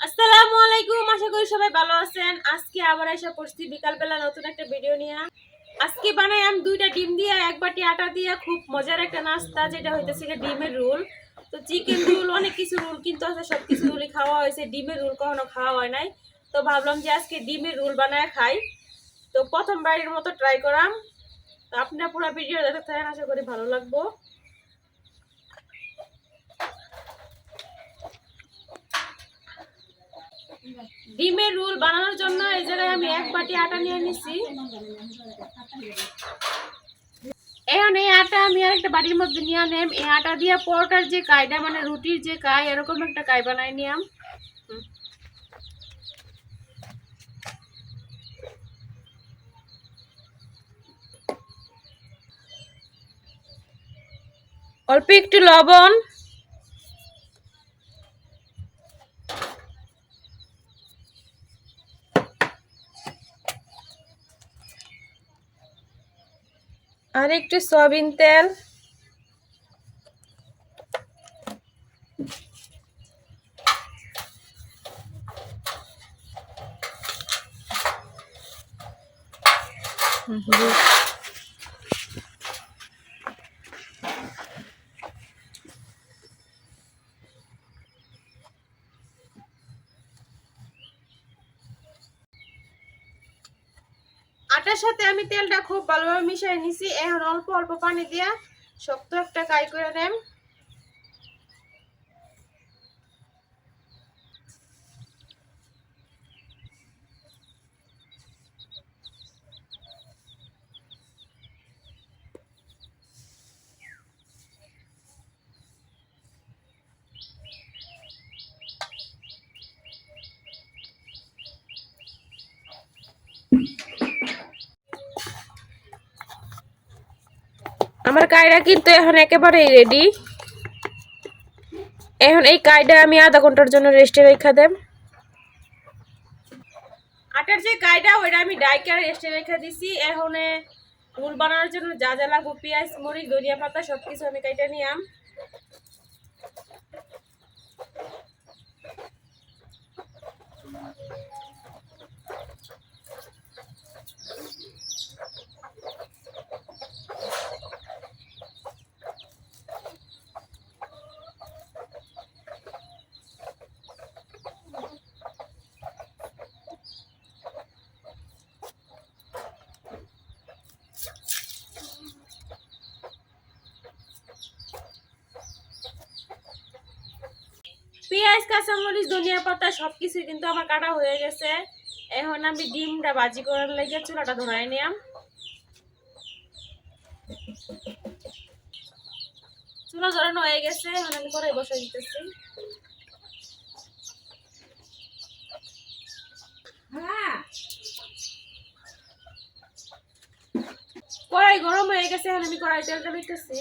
আসসালামু আলাইকুম, আশা করি সবাই ভালো আছেন। আজকে আবার এসে পড়ছি বিকালবেলা নতুন একটা ভিডিও নিয়ে। আজকে বানাই আমি দুইটা ডিম দিয়ে, এক বাটি আটা দিয়ে, খুব মজার একটা নাস্তা, যেটা হইতেছে ডিমের রোল। তো চিকেন রোল, অনেক কিছু রোল কিন্তু আছে সব কিছু রোলই খাওয়া হয়েছে। ডিমের রোল কখনো খাওয়া হয় নাই। তো ভাবলাম যে আজকে ডিমের রোল বানায় খাই। তো প্রথমবারের মতো ট্রাই করাম। তো আপনারা পুরো ভিডিও দেখতে থাকেন, আশা করি ভালো লাগবো। ডিমের রোল বানানোর জন্য এই জায়গায় আমি এক বাটি আটা নিয়ে নিছি। এখন এই আটা আমি আর একটা বাটির মধ্যে নিয়ে নেম এই আটা দিয়ে পরোটার যে কাইটা মানে রুটির যে কাই এরকম একটা কাই বানাই নিয়াম। অল্প একটু লবণ। আর একটু সয়াবিন তেল আটার সাথে আমি তেলটা খুব ভালোভাবে মিশিয়ে নিছি। এখন অল্প অল্প পানি দিয়া শক্ত একটা কাই করে নেম। আমার কায়রা কিন্তু এখন একেবারেই রেডি এখন এই কায়টা আমি আধা ঘণ্টার জন্য রেস্টে রেখা দেব। আটার যে কায়টা ওইটা আমি ডাইকার রেস্টে রেখা দিছি। এখন রুল বানানোর জন্য যা যা লাগবে, পেঁয়াজ মরিচ ধনিয়া পাতা সব কিছু আমি কাইটা নিয়াম পেঁয়াজ কাঁচামরিচ, ধনিয়া পাতা সব কিছুই কিন্তু আমার কাটা হয়ে গেছে। এখন আমি ডিমটা ভাজি করার লেগে চুলাটা ধরাই নিলাম। চুলা ধরানো হয়ে গেছে, এখন আমি কড়াই বসাই দিতেছি। কড়াই গরম হয়ে গেছে, এখন আমি কড়াই তেলটা দিতেছি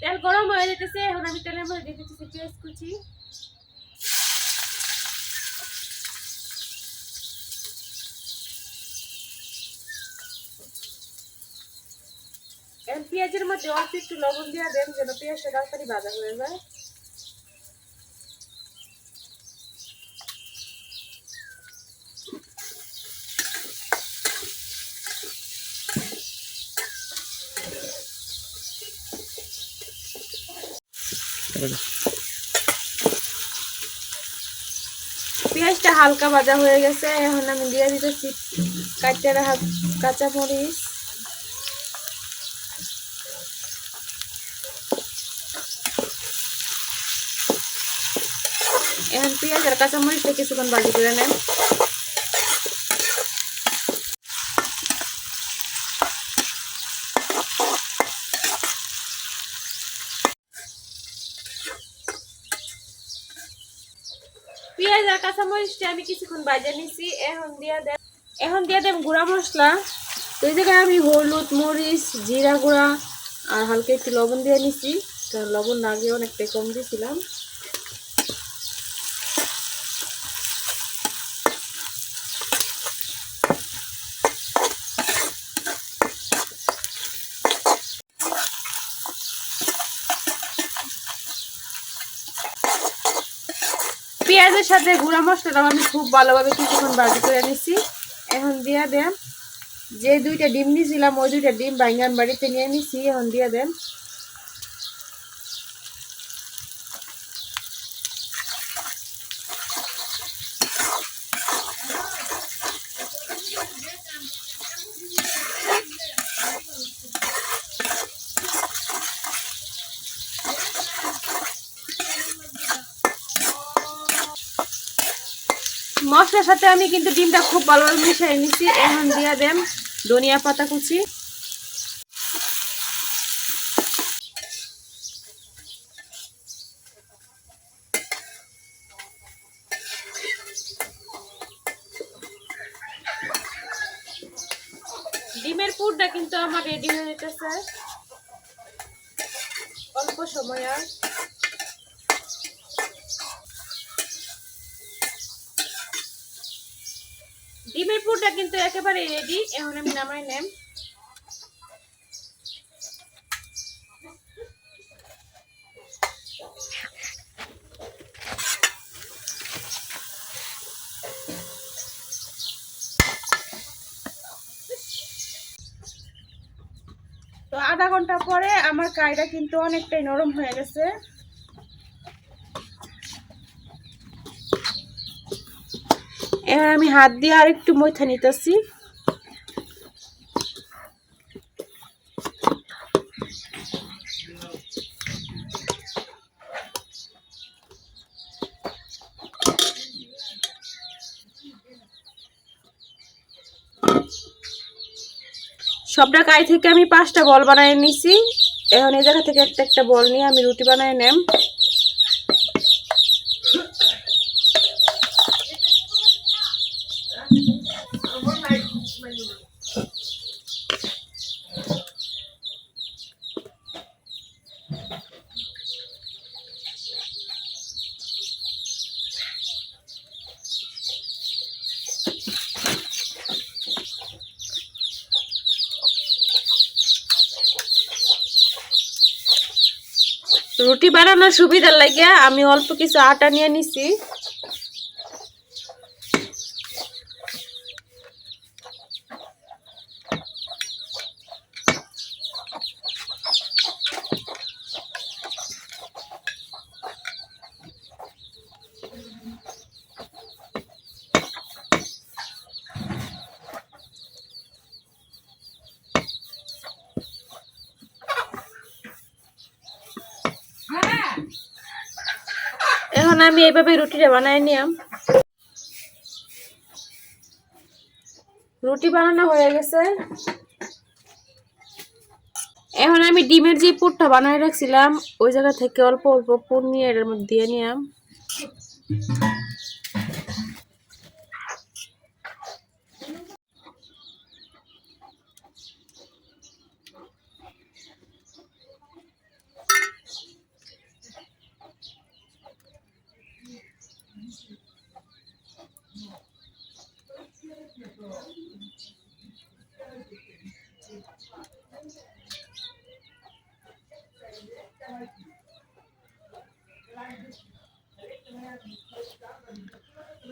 তেল হয়ে যেতেছে এখন আমি তেলের মধ্যে দিয়ে পেঁয়াজ কুচি পেঁয়াজের মধ্যে অল্প একটু লবণ দিয়ে দেন যেন পেঁয়াজটা তাড়াতাড়ি ভাজা হয়ে যায় পেঁয়াজটা হালকা ভাজা হয়ে গেছে, এখন আমি দিয়ে দিতেছি কাঁচা মরিচ। এখন পেঁয়াজ আর কাঁচামরিচটা কিছুক্ষণ ভাজি করে নেন পেঁয়াজ আর কাঁচা মরিচটা আমি কিছুক্ষণ বাজে নিছি। এখন দিয়া দেব এখন দিয়ে দেব গুঁড়া মশলা। তো এই জায়গায় আমি হলুদ, মরিচ, জিরা গুঁড়া আর হালকা একটু লবণ দিয়ে নিছি। কারণ লবণ না গিয়ে অনেকটাই কম দিয়েছিলাম পেঁয়াজের সাথে গুঁড়া মশলাটাও আমি খুব ভালোভাবে কিছুক্ষণ বাজি করে নিছি এখন দিয়া দেন, যে দুইটা ডিম নিয়েছিলাম, ওই দুইটা ডিম বাইঙ্গান বাড়িতে নিয়ে নিছি এখন দিয়া দেন। মশলার সাথে আমি কিন্তু ডিমটা খুব ভালোভাবে মিশিয়ে নিছি এখন দিয়া দেন ধনিয়া পাতা কুচি। ডিমের পুরটা কিন্তু আমার রেডি হয়ে যেতেছে অল্প সময়। আর ডিমের পুরটা কিন্তু একেবারে রেডি এখন আমি নামাই নেম। তো আধা ঘণ্টা পরে আমার কাইটা কিন্তু অনেকটাই নরম হয়ে গেছে। এবার আমি হাত দিয়ে আর একটু মৈথা নিতেছি সবটা কাই থেকে আমি পাঁচটা বল বানিয়ে নিছি। এখন এই জায়গা থেকে একটা একটা বল নিয়ে আমি রুটি বানিয়ে নেম। রুটি বানানোর সুবিধার লাগে আমি অল্প কিছু আটা নিয়ে নিছি এখন আমি এইভাবে রুটিটা বানাই নিলাম। রুটি বানানো হয়ে গেছে। এখন আমি ডিমের যে পুরটা বানাই রাখছিলাম, ওই জায়গা থেকে অল্প অল্প পুর নিয়ে এর মধ্যে দিয়ে নিলাম।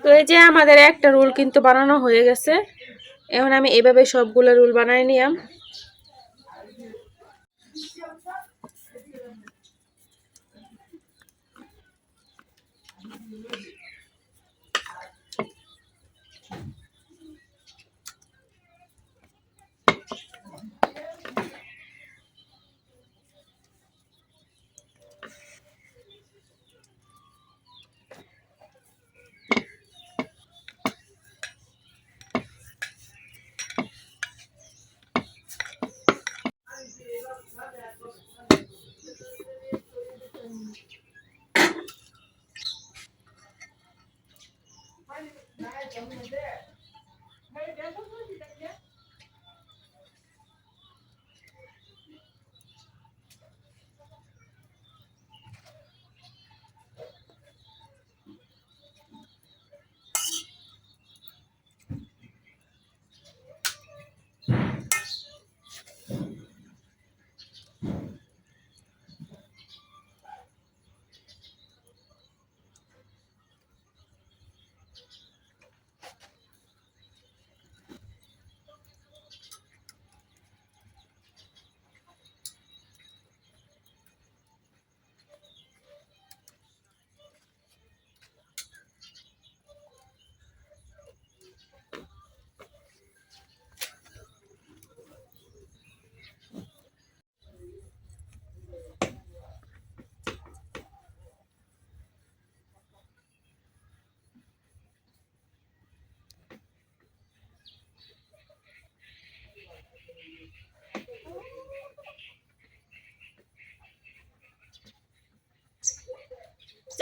তো এই যে আমাদের একটা রুল কিন্তু বানানো হয়ে গেছে। এখন আমি এভাবে সবগুলো রুল বানাই নিলাম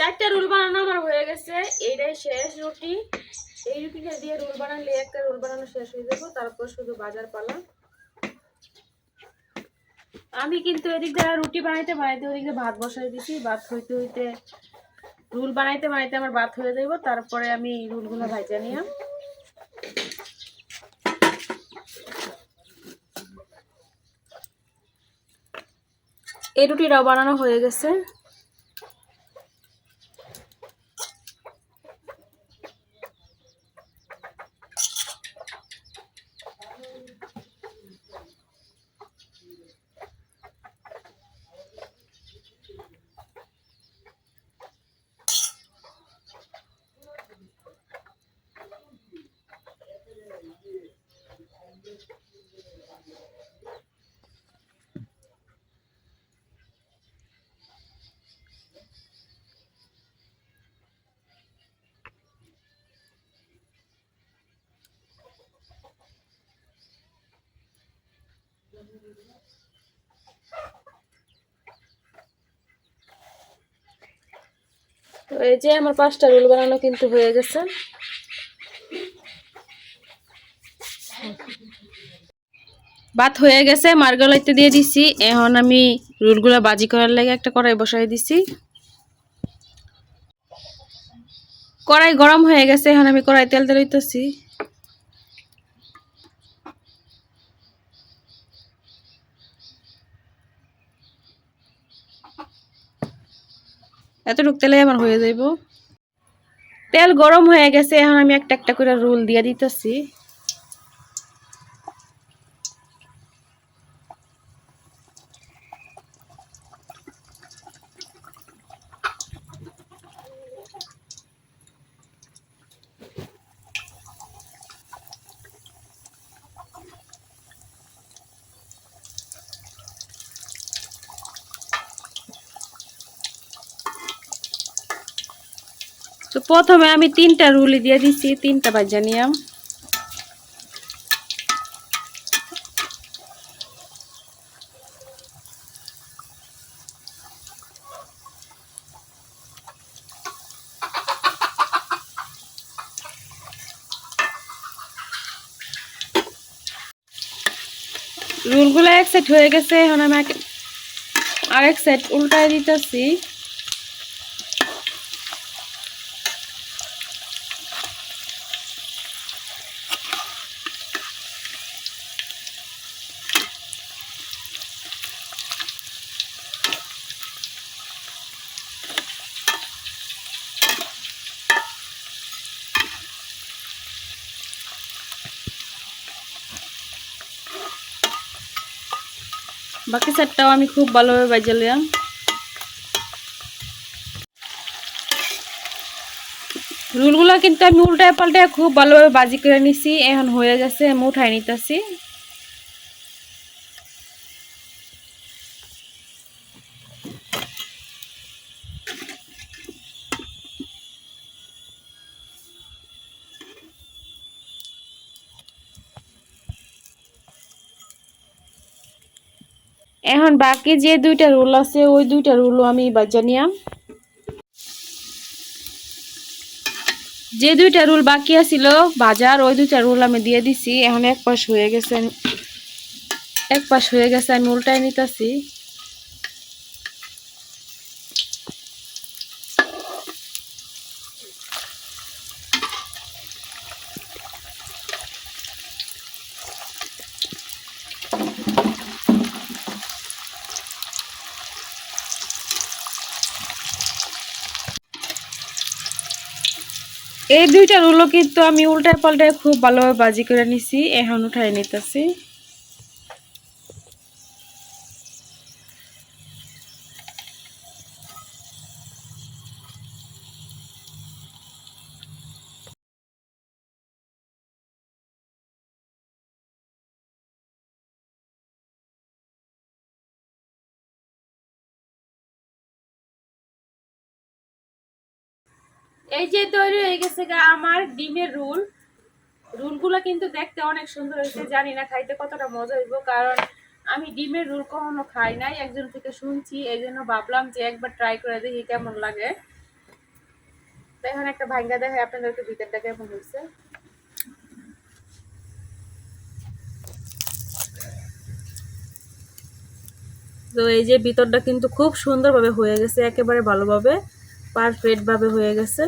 চারটা রোল বানানো আমার হয়ে গেছে। এইটাই শেষ রুটি। এই রুটিটা দিয়ে রোল বানালে একটা রোল বানানো শেষ হয়ে যাব। তারপর শুধু বাজার পালা। আমি কিন্তু এদিক দিয়ে রুটি বানাইতে বানাইতে ওদিক ভাত বসাই দিছি। ভাত হইতে হইতে রুল বানাইতে বানাইতে আমার ভাত হয়ে যাইব। তারপরে আমি রুলগুলো ভাজা নিলাম। এই রুটিটাও বানানো হয়ে গেছে। তো এই যে আমার পাঁচটা রোল বানানো কিন্তু হয়ে গেছে। ভাত হয়ে গেছে, মার্গলাইতে দিয়ে দিছি। এখন আমি রোলগুলা বাজি করার লাগে একটা কড়াই বসাই দিছি। কড়াই গরম হয়ে গেছে, এখন আমি কড়াই তেল দিতেছি এতটুক তেলে আমার হয়ে যাইব। তেল গরম হয়ে গেছে, এখন আমি একটা একটা করে রোল দিয়ে দিতেছি। তো প্রথমে আমি তিনটা রুলি দিয়ে দিছি, তিনটা বাজা নিয়াম রুলগুলো এক সাইড হয়ে গেছে, এখন আমি এক- সাইড উল্টায় দিতেছি। বাকি চারটাও আমি খুব ভালোভাবে বাজালাম রুলগুলো কিন্তু আমি উল্টায় পাল্টায় খুব ভালোভাবে বাজি করে নিছি, এখন হয়ে গেছে, আমি উঠাই নিতেছি। এখন বাকি যে দুইটা রোল আছে, ওই দুইটা রোলও আমি বাজা নিয়াম যে দুইটা রোল বাকি আছিল, বাজার, ওই দুইটা রোল আমি দিয়ে দিছি। এখন এক পাশ হয়ে গেছে, এক পাশ হয়ে গেছে, আমি উল্টাই নিতেছি। এই দুইটা রুলও কিন্তু আমি উল্টায় পাল্টায় খুব ভালোভাবে বাজি করে নিছি, এখন উঠায় নিতেছি। এই যে তৈরি হয়ে গেছে গা, আমার ডিমের রুল। রুলগুলো কিন্তু দেখতে অনেক সুন্দর হয়েছে, জানি না খাইতে কতটা মজা হইব, কারণ আমি ডিমের রুল কখনো খাই নাই, একজন থেকে শুনছি, এই জন্য ভাবলাম যে একবার ট্রাই করে দেখি কেমন লাগে। এখন একটা ভাঙ্গা দেখায় আপনাদেরকে ভিতরটা কেমন হয়েছে। তো এই যে ভিতরটা কিন্তু খুব সুন্দরভাবে হয়ে গেছে, একেবারে ভালোভাবে। পারফেক্ট ভাবে হয়ে গেছে।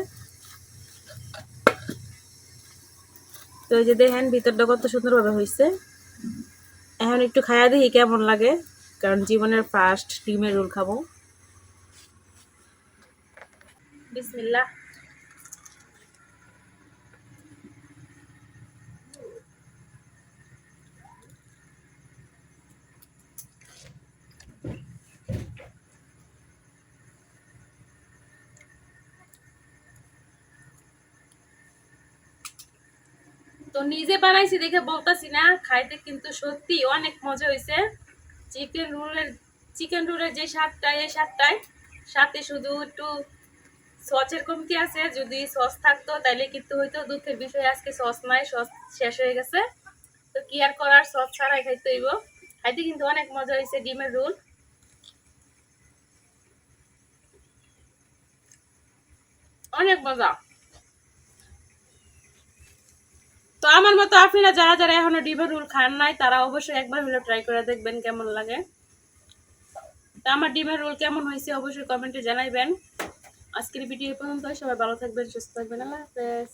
তো এই যে দেখেন, ভিতরটা কত সুন্দরভাবে হয়েছে এখন একটু খায়া দেখি কেমন লাগে, কারণ জীবনের ফার্স্ট ডিমের রোল খাব। বিসমিল্লাহ। নিজে বানাইছি দেখে বলতাছি না, খাইতে কিন্তু সত্যি অনেক মজা হয়েছে চিকেন রোলের চিকেন রোলের যে স্বাদটা, এই স্বাদটাই, সাথে শুধু একটু সসের কমতি আছে, যদি সস থাকতো তাহলে কিন্তু হয়তো দুঃখের বিষয় আজকে সস নাই, সস শেষ হয়ে গেছে। তো কি আর করার, সস ছাড়াই খাইতে হইব। খাইতে কিন্তু অনেক মজা হয়েছে ডিমের রোল। অনেক মজা। তো আমার মতো আপনারা যারা যারা এখনও ডিমের রোল খান নাই, তারা অবশ্যই একবার হলে ট্রাই করে দেখবেন কেমন লাগে। তো আমার ডিমের রোল কেমন হয়েছে অবশ্যই কমেন্টে জানাইবেন। আজকের ভিডিও পর্যন্ত সবাই ভালো থাকবেন, সুস্থ থাকবেন, আল্লাহ হাফেজ।